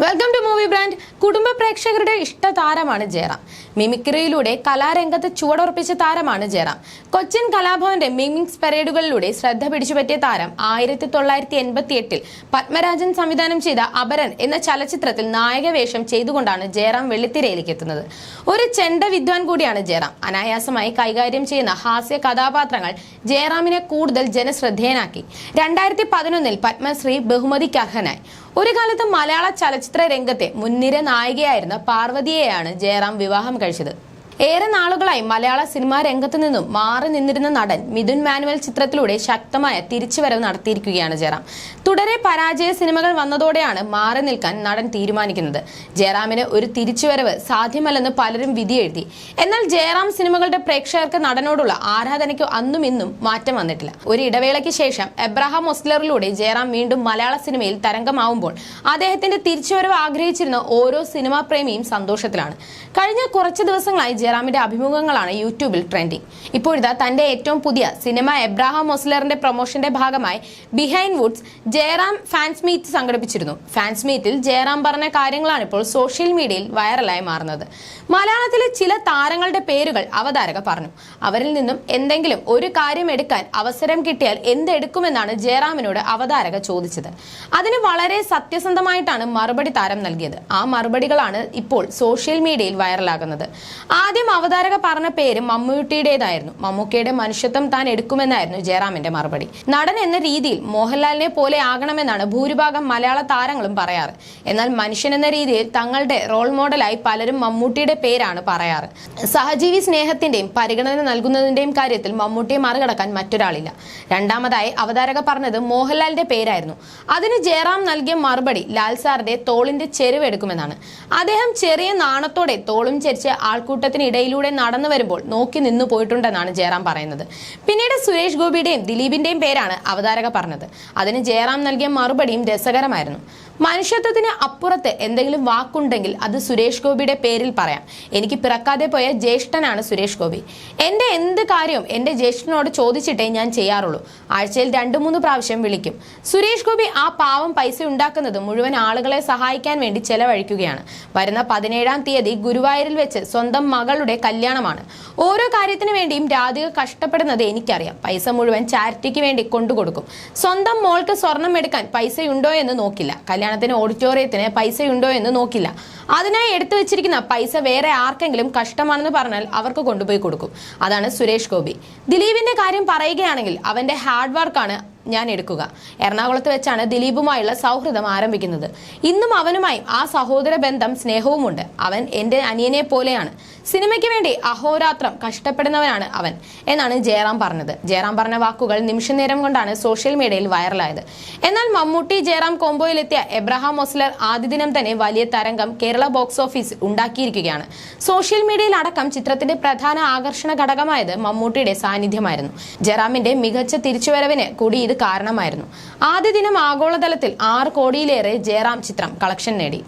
Welcome to movie brand കുടുംബ പ്രേക്ഷകരുടെ ഇഷ്ട താരമാണ് ജയറാം. മിമിക്രിയിലൂടെ കലാരംഗത്ത് ചുവടുറപ്പിച്ച താരമാണ് ജയറാം. കൊച്ചിൻ കലാഭവന്റെ മിമിക്സ് പരേഡുകളിലൂടെ ശ്രദ്ധ പിടിച്ചുപറ്റിയ താരം ആയിരത്തി തൊള്ളായിരത്തി എൺപത്തി എട്ടിൽ പത്മരാജൻ സംവിധാനം ചെയ്ത അപരൻ എന്ന ചലച്ചിത്രത്തിൽ നായകവേഷം ചെയ്തുകൊണ്ടാണ് ജയറാം വെള്ളിത്തിരയിലേക്ക് എത്തുന്നത്. ഒരു ചെണ്ട വിദ്വാൻ കൂടിയാണ് ജയറാം. അനായാസമായി കൈകാര്യം ചെയ്യുന്ന ഹാസ്യ കഥാപാത്രങ്ങൾ ജയറാമിനെ കൂടുതൽ ജനശ്രദ്ധേയനാക്കി. രണ്ടായിരത്തി പതിനൊന്നിൽ പത്മശ്രീ ബഹുമതിക്ക് അർഹനായി ഒരു കാലത്ത് മലയാള ചലച്ചിത്ര രംഗത്തെ മുൻനിര നായികയായിരുന്ന പാർവതിയെയാണ് ജയറാം വിവാഹം കഴിച്ചത്. ഏറെ നാളുകളായി മലയാള സിനിമാ രംഗത്ത് നിന്നും മാറി നിന്നിരുന്ന നടൻ മിഥുൻ മാനുവൽ ചിത്രത്തിലൂടെ ശക്തമായ തിരിച്ചുവരവ് നടത്തിയിരിക്കുകയാണ് ജയറാം. തുടരെ പരാജയ സിനിമകൾ വന്നതോടെയാണ് മാറി നിൽക്കാൻ നടൻ തീരുമാനിക്കുന്നത്. ജയറാമിന് ഒരു തിരിച്ചുവരവ് സാധ്യമല്ലെന്ന് പലരും വിധിയെഴുതി. എന്നാൽ ജയറാം സിനിമകളുടെ പ്രേക്ഷകർക്ക് നടനോടുള്ള ആരാധനയ്ക്ക് അന്നും ഇന്നും മാറ്റം വന്നിട്ടില്ല. ഒരു ഇടവേളയ്ക്ക് ശേഷം എബ്രഹാം ഒസ്ലറിലൂടെ ജയറാം വീണ്ടും മലയാള സിനിമയിൽ തരംഗമാവുമ്പോൾ അദ്ദേഹത്തിന്റെ തിരിച്ചുവരവ് ആഗ്രഹിച്ചിരുന്ന ഓരോ സിനിമാ പ്രേമിയും സന്തോഷത്തിലാണ്. കഴിഞ്ഞ കുറച്ച് ദിവസങ്ങളായി ജയറാമിന്റെ അഭിമുഖങ്ങളാണ് യൂട്യൂബിൽ ട്രെൻഡിങ്. ഇപ്പോഴത്തെ തന്റെ ഏറ്റവും പുതിയ സിനിമ എബ്രാഹാം മൊസ്ലറിന്റെ പ്രൊമോഷന്റെ ഭാഗമായി behind woods Jayaram fans meet സംഘടിപ്പിച്ചിരുന്നു. ഫാൻസ് മീറ്റിൽ ജയറാം പറഞ്ഞ കാര്യങ്ങളാണ് ഇപ്പോൾ സോഷ്യൽ മീഡിയയിൽ വൈറലായി മാറുന്നത്. മലയാളത്തിലെ ചില താരങ്ങളുടെ പേരുകൾ അവതാരക പറഞ്ഞു. അവരിൽ നിന്നും എന്തെങ്കിലും ഒരു കാര്യം എടുക്കാൻ അവസരം കിട്ടിയാൽ എന്തെടുക്കുമെന്നാണ് ജയറാമിനോട് അവതാരക ചോദിച്ചത്. അതിന് വളരെ സത്യസന്ധമായിട്ടാണ് മറുപടി താരം നൽകിയത്. ആ മറുപടികളാണ് ഇപ്പോൾ സോഷ്യൽ മീഡിയയിൽ വൈറലാകുന്നത്. ആദ്യം അവതാരക പറഞ്ഞ പേര് മമ്മൂട്ടിയുടേതായിരുന്നു. മമ്മൂക്കയുടെ മനുഷ്യത്വം താൻ എടുക്കുമെന്നായിരുന്നു ജയറാമിന്റെ മറുപടി. നടൻ എന്ന രീതിയിൽ മോഹൻലാലിനെ പോലെ ആകണമെന്നാണ് ഭൂരിഭാഗം മലയാള താരങ്ങളും പറയാറ്. എന്നാൽ മനുഷ്യൻ എന്ന രീതിയിൽ തങ്ങളുടെ റോൾ മോഡലായി പലരും മമ്മൂട്ടിയുടെ പേരാണ് പറയാറ്. സഹജീവി സ്നേഹത്തിന്റെയും പരിഗണന നൽകുന്നതിന്റെയും കാര്യത്തിൽ മമ്മൂട്ടിയെ മറികടക്കാൻ മറ്റൊരാളില്ല. രണ്ടാമതായി അവതാരക പറഞ്ഞത് മോഹൻലാലിന്റെ പേരായിരുന്നു. അതിന് ജയറാം നൽകിയ മറുപടി ലാൽ സാറിന്റെ തോളിന്റെ ചെരുവെടുക്കുമെന്നാണ്. അദ്ദേഹം ചെറിയ നാണത്തോടെ തോളും ചരിച്ച് ആൾക്കൂട്ടത്തിന് ഇടയിലൂടെ നടന്നു വരുമ്പോൾ നോക്കി നിന്നു പോയിട്ടുണ്ടെന്നാണ് ജയറാം പറയുന്നത്. പിന്നീട് സുരേഷ് ഗോപിയുടെയും ദിലീപിന്റെയും പേരാണ് അവതാരക പറഞ്ഞത്. അതിന് ജയറാം നൽകിയ മറുപടിയും രസകരമായിരുന്നു. മനുഷ്യത്വത്തിന് അപ്പുറത്ത് എന്തെങ്കിലും വാക്കുണ്ടെങ്കിൽ അത് സുരേഷ് ഗോപിയുടെ പേരിൽ പറയാം. എനിക്ക് പിറക്കാതെ പോയ ജ്യേഷ്ഠനാണ് സുരേഷ് ഗോപി. എന്റെ എന്ത് കാര്യവും എന്റെ ജ്യേഷ്ഠനോട് ചോദിച്ചിട്ടേ ഞാൻ ചെയ്യാറുള്ളൂ. ആഴ്ചയിൽ രണ്ടു മൂന്ന് പ്രാവശ്യം വിളിക്കും. സുരേഷ് ഗോപി ആ പാവം പൈസ ഉണ്ടാക്കുന്നത് മുഴുവൻ ആളുകളെ സഹായിക്കാൻ വേണ്ടി ചെലവഴിക്കുകയാണ്. വരുന്ന പതിനേഴാം തീയതി ഗുരുവായൂരിൽ വെച്ച് സ്വന്തം മകളുടെ കല്യാണമാണ്. ഓരോ കാര്യത്തിനു വേണ്ടിയും രാധിക കഷ്ടപ്പെടുന്നത് എനിക്കറിയാം. പൈസ മുഴുവൻ ചാരിറ്റിക്ക് വേണ്ടി കൊണ്ടുകൊടുക്കും. സ്വന്തം മോൾക്ക് സ്വർണം എടുക്കാൻ പൈസയുണ്ടോ എന്ന് നോക്കില്ല. കല്യാണത്തിന് ഓഡിറ്റോറിയത്തിന് പൈസയുണ്ടോ എന്ന് നോക്കില്ല. അതിനായി എടുത്തു വെച്ചിരിക്കുന്ന പൈസ വേറെ ആർക്കെങ്കിലും കഷ്ടമാണെന്ന് പറഞ്ഞാൽ അവർക്ക് കൊണ്ടുപോയി കൊടുക്കും. അതാണ് സുരേഷ് ഗോപി. ദിലീപിന്റെ കാര്യം പറയുകയാണെങ്കിൽ അവന്റെ ഹാർഡ് വർക്കാണ് ഞാൻ എടുക്കുക. എറണാകുളത്ത് വെച്ചാണ് ദിലീപുമായുള്ള സൗഹൃദം ആരംഭിക്കുന്നത്. ഇന്നും അവനുമായി ആ സഹോദര ബന്ധം സ്നേഹവുമുണ്ട്. അവൻ എന്റെ അനിയനെ പോലെയാണ്. സിനിമയ്ക്ക് വേണ്ടി അഹോരാത്രം കഷ്ടപ്പെടുന്നവനാണ് അവൻ എന്നാണ് ജയറാം പറഞ്ഞത്. ജയറാം പറഞ്ഞ വാക്കുകൾ നിമിഷനേരം കൊണ്ടാണ് സോഷ്യൽ മീഡിയയിൽ വൈറലായത്. എന്നാൽ മമ്മൂട്ടി ജയറാം കോംബോയിലെത്തിയ എബ്രഹാം മൊസ്ലർ ആദ്യ ദിനം തന്നെ വലിയ തരംഗം കേരള ബോക്സ് ഓഫീസ് ഉണ്ടാക്കിയിരിക്കുകയാണ്. സോഷ്യൽ മീഡിയയിൽ അടക്കം ചിത്രത്തിന്റെ പ്രധാന ആകർഷണ ഘടകമായത് മമ്മൂട്ടിയുടെ സാന്നിധ്യമായിരുന്നു. ജയറാമിന്റെ മികച്ച തിരിച്ചുവരവിന് കൂടി ഇത് കാരണമായിരുന്നു. ആദ്യ ദിനം ആഗോളതലത്തിൽ ആറ് കോടിയിലേറെ ജയറാം ചിത്രം കളക്ഷൻ നേടി.